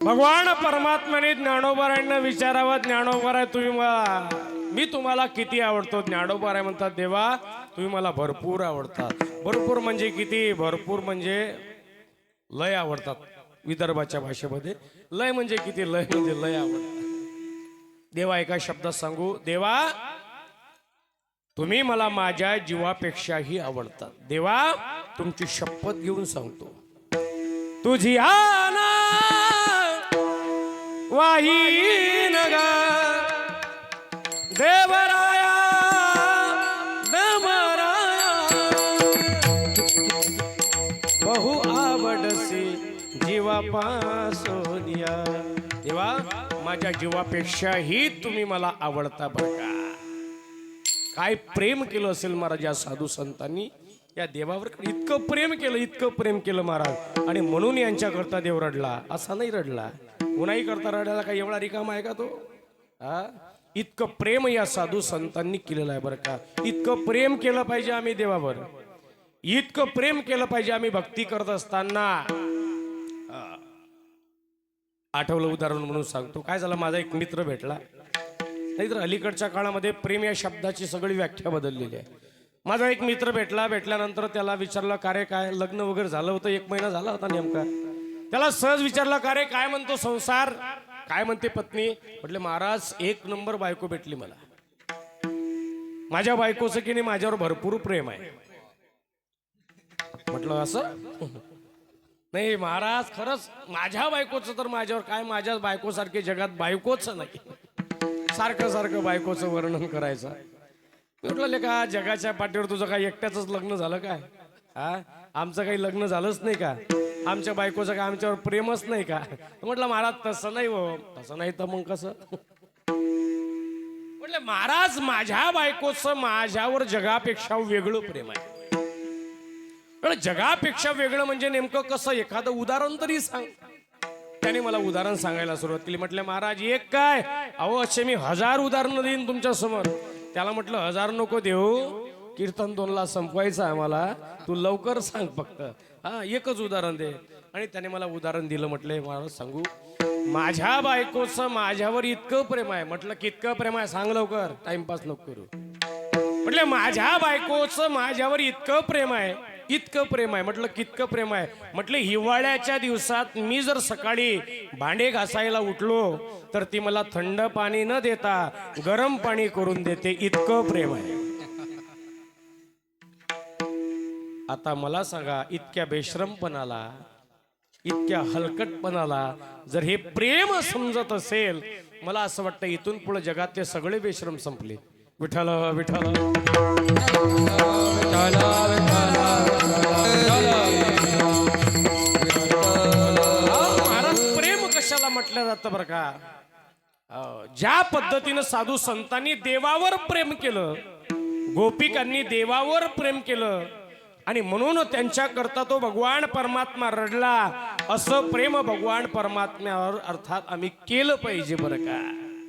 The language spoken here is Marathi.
भगवान परमात्म्याने ज्ञानोबारायांना विचारावं ज्ञानोबाराय तुम्ही मला मी तुम्हाला किती आवडतो? ज्ञानोबाराय म्हणतात देवा तुम्ही मला भरपूर आवडतात. भरपूर म्हणजे किती? भरपूर म्हणजे लय आवडतात. विदर्भाच्या भाषेमध्ये लय म्हणजे किती? लय म्हणजे लय आवडतात. देवा एका शब्दात सांगू देवा तुम्ही मला माझ्या जीवापेक्षाही आवडतात. देवा तुमची शपथ घेऊन सांगतो. तुझी आना वाहीन देवराया देवराया बहु आवडसी जीवापासोनिया देवा माझ्या जीवापेक्षाही तुम्ही मला आवडता बघा. काय प्रेम केलं असेल महाराज या साधू संतांनी? या देवावर इतकं प्रेम केलं इतकं प्रेम केलं महाराज. आणि म्हणून यांच्याकरता देव रडला. असा नाही रडला. कुणाही करता रडायला काय एवढा रिकामा आहे का तो? हा? इतकं प्रेम या साधू संतांनी केलेलं आहे बरं का. इतकं प्रेम केलं पाहिजे आम्ही देवावर. इतकं प्रेम केलं पाहिजे आम्ही भक्ती करत असताना. आठवलं उदाहरण म्हणून सांगतो. काय झालं? माझा एक मित्र भेटला. नाहीतर अलीकडच्या काळामध्ये प्रेम या शब्दाची सगळी व्याख्या बदललेली आहे. माझा एक मित्र भेटला. भेटल्यानंतर त्याला विचारलं कार्य काय लग्न वगैरे झालं होतं? एक महिना झाला होता नेमका. त्याला सहज विचारला का रे काय म्हणतो संसार? काय म्हणते पत्नी? म्हटले महाराज एक नंबर बायको भेटली मला. माझ्या बायकोचं की नाही माझ्यावर भरपूर प्रेम आहे. म्हटलं असं? नाही महाराज खरंच माझ्या बायकोचं तर माझ्यावर काय माझ्या बायकोसारखे जगात बायकोच नाही. सारखं सारखं बायकोचं वर्णन करायचं. म्हटलं का जगाच्या पाठीवर तुझं काय एकट्याच लग्न झालं काय? हा? आमचं काही लग्न झालंच नाही का? आमच्या बायकोचं काय आमच्यावर प्रेमच नाही का? म्हटलं महाराज तसं नाही हो. तसं नाही तर मग कसं? म्हटलं महाराज माझ्या बायकोचं माझ्यावर जगापेक्षा वेगळं प्रेम आहे. जगापेक्षा वेगळं म्हणजे नेमकं कसं? एखादं उदाहरण तरी सांग. त्याने मला उदाहरण सांगायला सुरुवात केली. म्हटलं महाराज एक काय? अहो असे मी हजार उदाहरणं देईन तुमच्यासमोर त्याला म्हटलं हजार नको देऊ. कीर्तन दोनला संपवायचं आहे मला तू लवकर सांग फक्त. हा एकच उदाहरण दे. आणि त्याने मला उदाहरण दिलं म्हटलं मला सांगू माझ्या बायकोचं माझ्यावर इतकं प्रेम आहे. म्हटलं कितकं प्रेम आहे? सांग लवकर. टाइमपास नको करू. म्हटलं माझ्या बायकोचं माझ्यावर इतकं प्रेम आहे इतकं प्रेम आहे. म्हटलं कितकं प्रेम आहे? म्हटलं हिवाळ्याच्या दिवसात मी जर सकाळी भांडे घासायला उठलो तर ती मला थंड पाणी न देता गरम पाणी करून देते. इतकं प्रेम आहे. आता मला सांगा इतक्या बेश्रमपणाला इतक्या हलकटपणाला जर हे प्रेम समजत असेल मला असं वाटतं इथून पुढे जगातले सगळे बेश्रम संपले. विठाल विठाल महाराज प्रेम कशाला म्हटलं जातं बरं का? ज्या पद्धतीनं साधू संतांनी देवावर प्रेम केलं गोपिकांनी देवावर प्रेम केलं आणि म्हणून त्यांच्याकरता तो भगवान परमात्मा रडला. असं प्रेम भगवान परमात्म्यावर अर्थात आम्ही केलं पाहिजे बरं का?